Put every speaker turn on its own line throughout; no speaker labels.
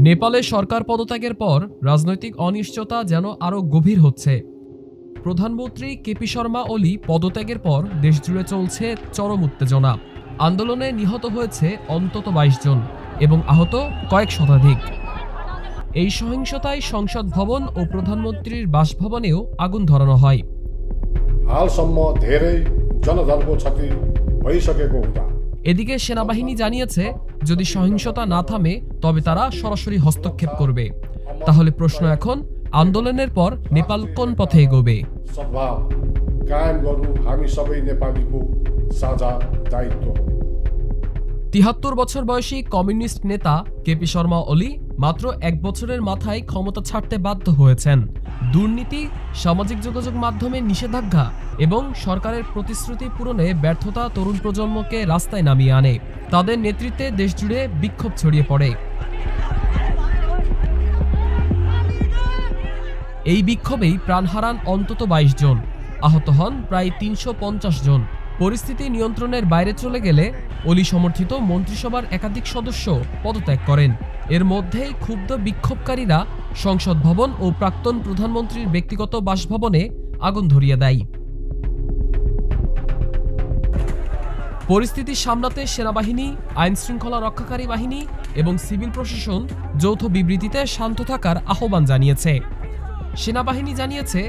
নেপালে সরকার পদত্যাগের পর রাজনৈতিক অনিশ্চয়তা যেন আরও গভীর হচ্ছে প্রধানমন্ত্রী কেপি শর্মা ওলি পদত্যাগের পর দেশজুড়ে চলছে চরম উত্তেজনা আন্দোলনে নিহত হয়েছে অন্তত বাইশ জন এবং আহত কয়েক শতাধিক এই সহিংসতায় সংসদ ভবন ও প্রধানমন্ত্রীর বাসভবনেও আগুন ধরানো হয়
हालसम्म धेरै जनधनको क्षति भइसकेको हुँदा
এদিকে সেনাবাহিনী জানিয়েছে যদি সহিংসতা না থামে তবে তারা সরাসরি হস্তক্ষেপ করবে। তাহলে প্রশ্ন এখন আন্দোলনের পর নেপাল কোন পথে এগোবে? তিহাত্তর বছর বয়সী কমিউনিস্ট নেতা কেপি শর্মা অলি মাত্র এক বছরের মাথায় ক্ষমতা ছাড়তে বাধ্য হয়েছেন। দুর্নীতি, সামাজিক যোগাযোগ মাধ্যমে নিষেধাজ্ঞা এবং সরকারের প্রতিশ্রুতি পূরণে ব্যর্থতা তরুণ প্রজন্মকে রাস্তায় নামিয়ে আনে। তাদের নেতৃত্বে দেশজুড়ে বিক্ষোভ ছড়িয়ে পড়ে। এই বিক্ষোভেই প্রাণ হারান অন্তত বাইশ জন। আহত হন প্রায় তিনশো পঞ্চাশ জন। পরিস্থিতি নিয়ন্ত্রণের বাইরে চলে গেলে অলি সমর্থিত মন্ত্রিসভার একাধিক সদস্য পদত্যাগ করেন। এর মধ্যেই ক্ষুব্ধ বিক্ষোভকারীরা সংসদ ভবন ও প্রাক্তন প্রধানমন্ত্রীর ব্যক্তিগত বাসভবনে আগুন ধরিয়ে দেয়। পরিস্থিতি সামলাতে সেনাবাহিনী আইন শৃঙ্খলা রক্ষাকারী বাহিনী এবং সিভিল প্রশাসন যৌথ বিবৃতিতে শান্ত থাকার আহ্বান জানিয়েছে। সেনাবাহিনী জানিয়েছে,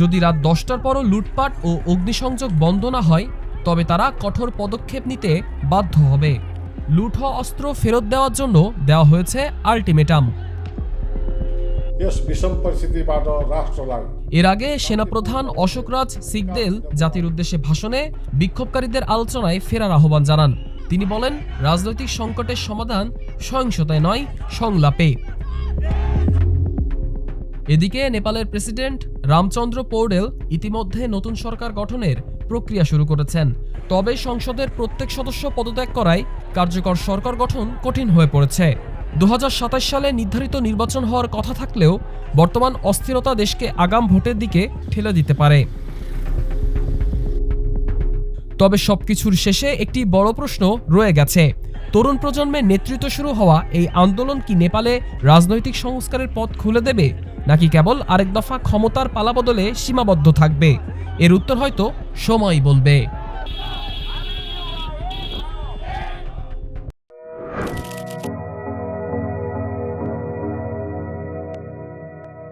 যদি রাত দশটার পরও লুটপাট ও অগ্নিসংযোগ বন্ধ না হয়, তবে তারা কঠোর পদক্ষেপ নিতে বাধ্য হবে। লুঠো অস্ত্র ফেরত দেওয়ার জন্য দেওয়া হয়েছে আল্টিমেটাম। এর আগে সেনাপ্রধান অশোকরাজ সিগদেল জাতির উদ্দেশ্যে ভাষণে বিক্ষোভকারীদের আলোচনায় ফেরার আহ্বান জানান। তিনি বলেন রাজনৈতিক সংকটের সমাধান সহিংসতায় নয় সংলাপে। এদিকে নেপালের প্রেসিডেন্ট রামচন্দ্র পৌডেল ইতিমধ্যে নতুন সরকার গঠনের প্রক্রিয়া শুরু করেছেন। তবে সংসদের প্রত্যেক সদস্য পদত্যাগ করায় কার্যকর সরকার গঠন কঠিন হয়ে পড়েছে। দু হাজার সাতাশ সালে নির্ধারিত নির্বাচন হওয়ার কথা থাকলেও বর্তমান অস্থিরতা দেশকে আগাম ভোটের দিকে ঠেলে দিতে পারে। তবে সবকিছুর শেষে একটি বড় প্রশ্ন রয়ে গেছে। তরুণ প্রজন্মের নেতৃত্ব শুরু হওয়া এই আন্দোলন কি নেপালে রাজনৈতিক সংস্কারের পথ খুলে দেবে, নাকি কেবল আরেক দফা ক্ষমতার পালাবদলে সীমাবদ্ধ থাকবে? এর উত্তর হয়তো সময় বলবে।